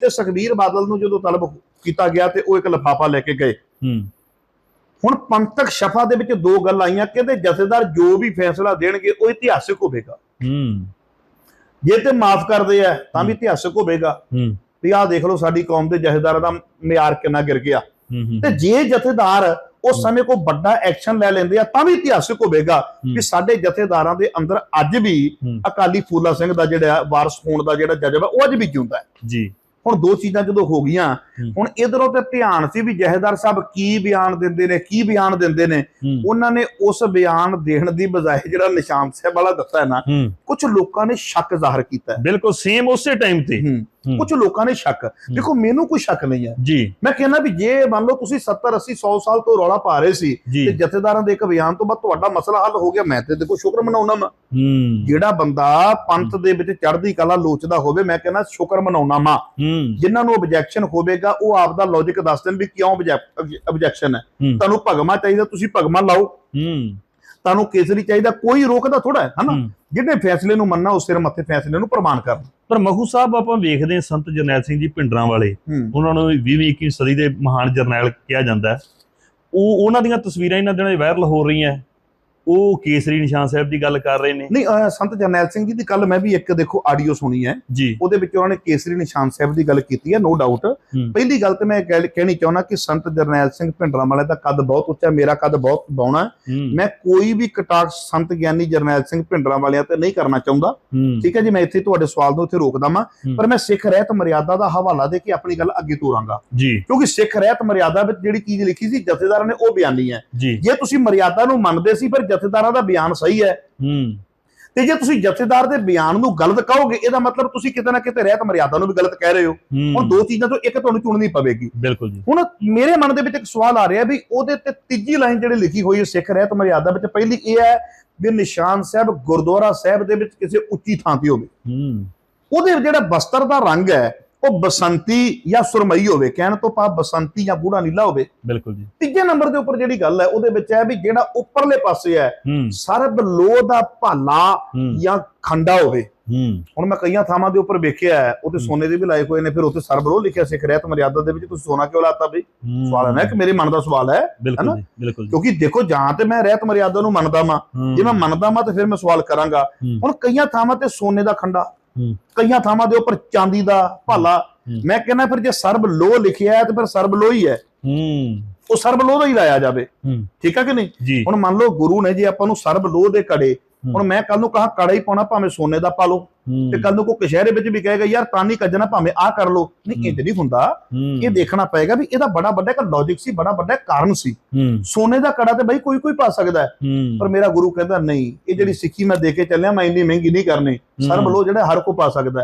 ਤੇ ਸੁਖਬੀਰ ਬਾਦਲ ਨੂੰ ਜਦੋਂ ਤਲਬ ਕੀਤਾ ਗਿਆ ਤੇ ਉਹ ਇੱਕ ਲਿਫਾਫਾ ਲੈ ਕੇ ਗਏ। ਹੁਣ ਪੰਥਕ ਸ਼ਫਾ ਦੇ ਵਿੱਚ ਦੋ ਗੱਲਾਂ ਆਈਆਂ ਕਹਿੰਦੇ ਜਥੇਦਾਰ ਜੋ ਵੀ ਫੈਸਲਾ ਦੇਣਗੇ ਉਹ ਇਤਿਹਾਸਿਕ ਹੋਵੇਗਾ। ਹੂੰ। ਜੇ ਤੇ ਮਾਫ ਕਰਦੇ ਆ ਤਾਂ ਵੀ ਇਤਿਹਾਸਿਕ ਹੋਵੇਗਾ। ਹੂੰ। ਵੀ ਆਹ ਦੇਖ ਲਓ ਸਾਡੀ ਕੌਮ ਦੇ ਜਥੇਦਾਰਾਂ ਦਾ ਮਿਆਰ ਕਿੰਨਾ ਗਿਰ ਗਿਆ। ਤੇ ਜੇ ਜਥੇਦਾਰ ਉਸ ਸਮੇਂ ਕੋ ਵੱਡਾ ਐਕਸ਼ਨ ਲੈ ਲੈਂਦੇ ਆ ਤਾਂ ਵੀ ਇਤਿਹਾਸਿਕ ਹੋਵੇਗਾ। ਕਿ ਸਾਡੇ ਜਥੇਦਾਰਾਂ ਦੇ ਅੰਦਰ ਅੱਜ ਵੀ। ਅਕਾਲੀ ਫੂਲਾ ਸਿੰਘ ਦਾ ਜਿਹੜਾ ਵਾਰਸ ਹੋਣ ਦਾ ਜਿਹੜਾ ਜਜ਼ਬਾ ਉਹ ਅੱਜ ਵੀ ਜਿਉਂਦਾ ਹੈ। ਜੀ। ਹੁਣ ਦੋ ਚੀਜ਼ਾਂ ਜਦੋਂ ਹੋ ਗਈਆਂ। ਹੁਣ ਇਧਰੋਂ ਤੇ ਧਿਆਨ ਸੀ ਵੀ ਜਹੇਦਾਰ ਸਾਹਿਬ ਕੀ ਬਿਆਨ ਦਿੰਦੇ ਨੇ ਕੀ ਬਿਆਨ ਦਿੰਦੇ ਨੇ। ਉਹਨਾਂ ਨੇ ਉਸ ਬਿਆਨ ਦੇਣ ਦੀ ਬਜਾਏ ਜਿਹੜਾ ਨਿਸ਼ਾਨ ਸਾਹਿਬ ਵਾਲਾ ਦੱਸਿਆ ਨਾ ਕੁਝ ਲੋਕਾਂ ਨੇ ਸ਼ੱਕ ਜ਼ਾਹਰ ਕੀਤਾ। ਬਿਲਕੁਲ ਸੇਮ ਉਸੇ ਟਾਈਮ ਤੇ। ਕੁਝ ਲੋਕਾਂ ਨੇ ਸ਼ੱਕ। ਦੇਖੋ ਮੈਨੂੰ ਕੋਈ ਸ਼ੱਕ ਨਹੀਂ ਹੈ। ਜੀ। ਮੈਂ ਕਹਿੰਦਾ ਵੀ ਜੇ ਮੰਨ ਲਓ ਤੁਸੀਂ 70 80 100 ਸਾਲ ਤੋਂ ਰੌਲਾ ਪਾ ਰਹੇ ਸੀ ਤੇ ਜਥੇਦਾਰਾਂ ਦੇ ਇੱਕ ਬਿਆਨ ਤੋਂ ਬਾਅਦ ਤੁਹਾਡਾ ਮਸਲਾ ਹੱਲ ਹੋ ਗਿਆ ਮੈਂ ਤੇ ਦੇਖੋ ਸ਼ੁਕਰ ਮਨਾਉਣਾ ਮੈਂ ਹੂੰ। ਜਿਹੜਾ ਬੰਦਾ ਪੰਥ ਦੇ ਵਿੱਚ ਚੜ੍ਹਦੀ ਕਲਾ ਲੋਚਦਾ ਹੋਵੇ ਮੈਂ ਕਹਿੰਦਾ ਸ਼ੁਕਰ ਮਨਾਉਣਾ ਮੈਂ ਹੂੰ। ਜਿਨ੍ਹਾਂ ਨੂੰ ਆਬਜੈਕਸ਼ਨ ਹੋਵੇਗਾ ਉਹ ਆਪ ਦਾ ਲੌਜੀਕ ਦੱਸ ਦੇਣ ਵੀ ਕਿਉਂ ਆਬਜੈਕਸ਼ਨ ਹੈ। ਤੁਹਾਨੂੰ ਭਗਮਾ ਚਾਹੀਦਾ ਤੁਸੀਂ ਭਗਮਾ ਲਾਓ। ਹੂੰ। ਤੁਹਾਨੂੰ ਕੇਸਰੀ ਚਾਹੀਦਾ ਕੋਈ ਰੋਕਦਾ ਥੋੜਾ ਹੈ ਹਨਾ? ਹੂੰ। ਜਿਹਨੇ ਫੈਸਲੇ ਨੂੰ ਮੰਨਣਾ ਉਸ ਸਿਰ ਮੱਥੇ ਫੈਸਲੇ ਨੂੰ ਪ੍ਰਮਾਣ ਕਰਨ। ਪਰ ਮਹੂ ਸਾਹਿਬ ਆਪਾਂ ਵੇਖਦੇ ਹਾਂ ਸੰਤ ਜਰਨੈਲ ਸਿੰਘ ਜੀ ਭਿੰਡਰਾਂ ਵਾਲੇ ਉਹਨਾਂ ਨੂੰ 20ਵੀਂ 21ਵੀਂ ਸਦੀ ਦੇ ਮਹਾਨ ਜਰਨੈਲ ਕਿਹਾ ਜਾਂਦਾ ਹੈ। ਉਹ ਉਹਨਾਂ ਦੀਆਂ ਤਸਵੀਰਾਂ ਇਹਨਾਂ ਦਿਨਾਂ 'ਚ ਵਾਇਰਲ ਹੋ ਰਹੀਆਂ ਉਹ ਕੇਸਰੀ ਨਿਸ਼ਾਨ ਸਾਹਿਬ ਦੀ ਗੱਲ ਕਰ ਰਹੇ ਨੇ। ਨਹੀਂ ਅਹ ਸੰਤ ਜਰਨੈਲ ਸਿੰਘ ਜੀ ਦੀ ਕੱਲ ਮੈਂ ਵੀ ਇੱਕ ਦੇਖੋ ਆਡੀਓ ਸੁਣੀ ਹੈ। ਜੀ। ਉਹਦੇ ਵਿੱਚ ਉਹਨਾਂ ਨੇ ਕੇਸਰੀ ਨਿਸ਼ਾਨ ਸਾਹਿਬ ਦੀ ਗੱਲ ਕੀਤੀ ਹੈ ਨੋ ਡਾਊਟ। ਪਹਿਲੀ ਗੱਲ ਤੇ ਮੈਂ ਕਹਿਣੀ ਚਾਹੁੰਦਾ ਕਿ ਸੰਤ ਜਰਨੈਲ ਸਿੰਘ ਭਿੰਡਰਾਂ ਵਾਲੇ ਦਾ ਕੱਦ ਬਹੁਤ ਉੱਚਾ ਮੇਰਾ ਕੱਦ ਬਹੁਤ ਬੌਣਾ ਹੈ। ਹੂੰ। ਮੈਂ ਕੋਈ ਵੀ ਕਟਾਕ ਸੰਤ ਗਿਆਨੀ ਜਰਨੈਲ ਸਿੰਘ ਭਿੰਡਰਾਂ ਵਾਲਿਆਂ ਤੇ ਨਹੀਂ ਕਰਨਾ ਚਾਹੁੰਦਾ। ਹੂੰ। ਠੀਕ ਹੈ ਜੀ ਮੈਂ ਇੱਥੇ ਤੁਹਾਡੇ ਸਵਾਲ ਨੂੰ ਇੱਥੇ ਰੋਕਦਾ ਹੂੰ। ਪਰ ਮੈਂ ਸਿੱਖ ਰਹਿਤ ਮਰਿਆਦਾ ਦਾ ਹਵਾਲਾ ਦੇ ਕੇ ਆਪਣੀ ਗੱਲ ਅੱਗੇ ਤੋਰਾਂਗਾ। ਜੀ। ਕਿਉਂਕਿ ਸਿੱਖ ਰਹਿਤ ਮਰਿਆਦਾ ਵਿੱਚ ਜਿਹੜੀ ਚੀਜ਼ ਲਿਖੀ ਸੀ ਜਥੇਦਾਰਾਂ ਨੇ ਉਹ ਬਿਆਨੀ ਹੈ। ਜੀ। ਜੇ ਤੁਸੀਂ ਮਰਿਆਦਾ ਨੂੰ ਮੰਨਦੇ ਸੀ ਫਿਰ ਜਥੇਦਾਰਾਂ ਦਾ ਬਿਆਨ ਸਹੀ ਹੈ। ਹੂੰ। ਤੇ ਜੇ ਤੁਸੀਂ ਜਥੇਦਾਰ ਦੇ ਬਿਆਨ ਨੂੰ ਗਲਤ ਕਹੋਗੇ ਇਹਦਾ ਮਤਲਬ ਤੁਸੀਂ ਕਿਤੇ ਨਾ ਕਿਤੇ ਰਹਿਤ ਮਰਿਆਦਾ ਨੂੰ ਵੀ ਗਲਤ ਕਹਿ ਰਹੇ ਹੋ। ਹੁਣ ਦੋ ਚੀਜ਼ਾਂ ਤੋਂ ਇੱਕ ਤੁਹਾਨੂੰ ਚੁਣਨੀ ਪਵੇਗੀ। ਬਿਲਕੁਲ ਜੀ। ਹੁਣ ਮੇਰੇ ਮਨ ਦੇ ਵਿੱਚ ਇੱਕ ਸਵਾਲ ਆ ਰਿਹਾ ਵੀ ਉਹਦੇ ਤੇ ਤੀਜੀ ਲਾਈਨ ਜਿਹੜੀ ਲਿਖੀ ਹੋਈ ਹੈ ਸਿੱਖ ਰਹਿਤ ਮਰਿਆਦਾ ਵਿੱਚ ਪਹਿਲੀ ਇਹ ਹੈ ਵੀ ਨਿਸ਼ਾਨ ਸਾਹਿਬ ਗੁਰਦੁਆਰਾ ਸਾਹਿਬ ਦੇ ਵਿੱਚ ਕਿਸੇ ਉੱਚੀ ਥਾਂ ਤੇ ਹੋਵੇ। ਹੂੰ। ਉਹਦੇ ਜਿਹੜਾ ਬਸਤਰ ਦਾ ਰੰਗ ਹੈ ਉਹ ਬਸੰਤੀ ਜਾਂ ਸੁਰਮਈ ਹੋਵੇ ਕਹਿਣ ਤੋਂ ਭਾਵ ਬਸੰਤੀ ਜਾਂ ਗੂੜਾ ਨੀਲਾ ਹੋਵੇ ਬਿਲਕੁਲ ਜੀ। ਤੀਜੇ ਨੰਬਰ ਦੇ ਉੱਪਰ ਜਿਹੜੀ ਗੱਲ ਹੈ ਉਹਦੇ ਵਿੱਚ ਹੈ ਵੀ ਜਿਹੜਾ ਉੱਪਰਲੇ ਪਾਸੇ ਹੈ ਸਰਬ ਲੋਹ ਦਾ ਭਾਲਾ ਜਾਂ ਖੰਡਾ ਹੋਵੇ। ਹੁਣ ਮੈਂ ਕਈਆਂ ਥਾਵਾਂ ਦੇ ਉੱਪਰ ਵੇਖਿਆ ਹੈ ਉੱਥੇ ਸੋਨੇ ਦੇ ਵੀ ਲਾਏ ਹੋਏ ਨੇ ਫਿਰ ਉੱਥੇ ਸਰਬ ਲੋਹ ਲਿਖਿਆ ਸਿੱਖ ਰਹਿਤ ਮਰਿਆਦਾ ਦੇ ਵਿੱਚ ਤੁਸੀਂ ਸੋਨਾ ਕਿਉਂ ਲਾਤਾ ਬਈ। ਸਵਾਲ ਹੈ ਨਾ ਕਿ ਮੇਰੇ ਮਨ ਦਾ ਸਵਾਲ ਹੈ ਬਿਲਕੁਲ ਬਿਲਕੁਲ ਕਿਉਂਕਿ ਦੇਖੋ ਜਾਂ ਤੇ ਮੈਂ ਰਹਿਤ ਮਰਿਆਦਾ ਨੂੰ ਮੰਨਦਾ ਹੂੰ। ਜੇ ਮੈਂ ਮੰਨਦਾ ਵਾਂ ਤਾਂ ਫਿਰ ਮੈਂ ਸਵਾਲ ਕਰਾਂਗਾ। ਹੁਣ ਕਈਆਂ ਥਾਵਾਂ ਤੇ ਸੋਨੇ ਦਾ ਖੰਡਾ। ਕਈਆਂ ਥਾਵਾਂ ਦੇ ਉੱਪਰ ਚਾਂਦੀ ਦਾ ਭਾਲਾ। ਮੈਂ ਕਹਿੰਦਾ ਫਿਰ ਜੇ ਸਰਬ ਲੋਹ ਲਿਖਿਆ ਹੈ ਤੇ ਫਿਰ ਸਰਬ ਲੋਹ ਹੀ। ਹੈ। ਹੂੰ ਉਹ ਸਰਬ ਲੋਹ ਦਾ ਹੀ ਲਾਇਆ ਜਾਵੇ। ਠੀਕ ਹੈ ਕਿ ਨਹੀਂ? ਹੁਣ ਮੰਨ ਲਓ ਗੁਰੂ ਨੇ ਜੇ ਆਪਾਂ ਨੂੰ ਸਰਬ ਲੋਹ ਦੇ ਕੜੇ ਹੁਣ ਮੈਂ ਕੱਲ ਨੂੰ ਕਹਾ ਕੜਾ ਹੀ ਪਾਉਣਾ ਭਾਵੇਂ ਸੋਨੇ ਦਾ ਪਾ ਲਓ। ਤੇ ਕੱਲ ਨੂੰ ਕੋਈ ਕਸ਼ਹਿਰੇ ਵਿੱਚ ਵੀ ਕਹੇਗਾ ਯਾਰ ਤਾਨੀ ਕੱਜਣਾ ਭਾਵੇਂ ਆ ਕਰ ਲਓ। ਨਹੀਂ ਇੰਜ ਨਹੀਂ ਹੁੰਦਾ। ਇਹ ਦੇਖਣਾ ਪਏਗਾ ਵੀ ਇਹਦਾ ਬੜਾ ਵੱਡਾ ਇੱਕ ਲੌਜੀਕ ਸੀ ਬੜਾ ਵੱਡਾ ਕਾਰਨ ਸੀ। ਸੋਨੇ ਦਾ ਕੜਾ ਤੇ ਬਈ ਕੋਈ ਕੋਈ ਪਾ ਸਕਦਾ ਹੈ। ਪਰ ਮੇਰਾ ਗੁਰੂ ਕਹਿੰਦਾ ਨਹੀਂ ਇਹ ਜਿਹੜੀ ਸਿੱਖੀ ਮੈਂ ਦੇ ਕੇ ਚੱਲਿਆ ਮੈਂ ਇੰਨੀ ਮਹਿੰਗੀ ਨਹੀਂ ਕਰਨੀ। ਸਰਬ ਲੋ ਜਿਹੜਾ ਹਰ ਕੋ ਪਾ ਸਕਦਾ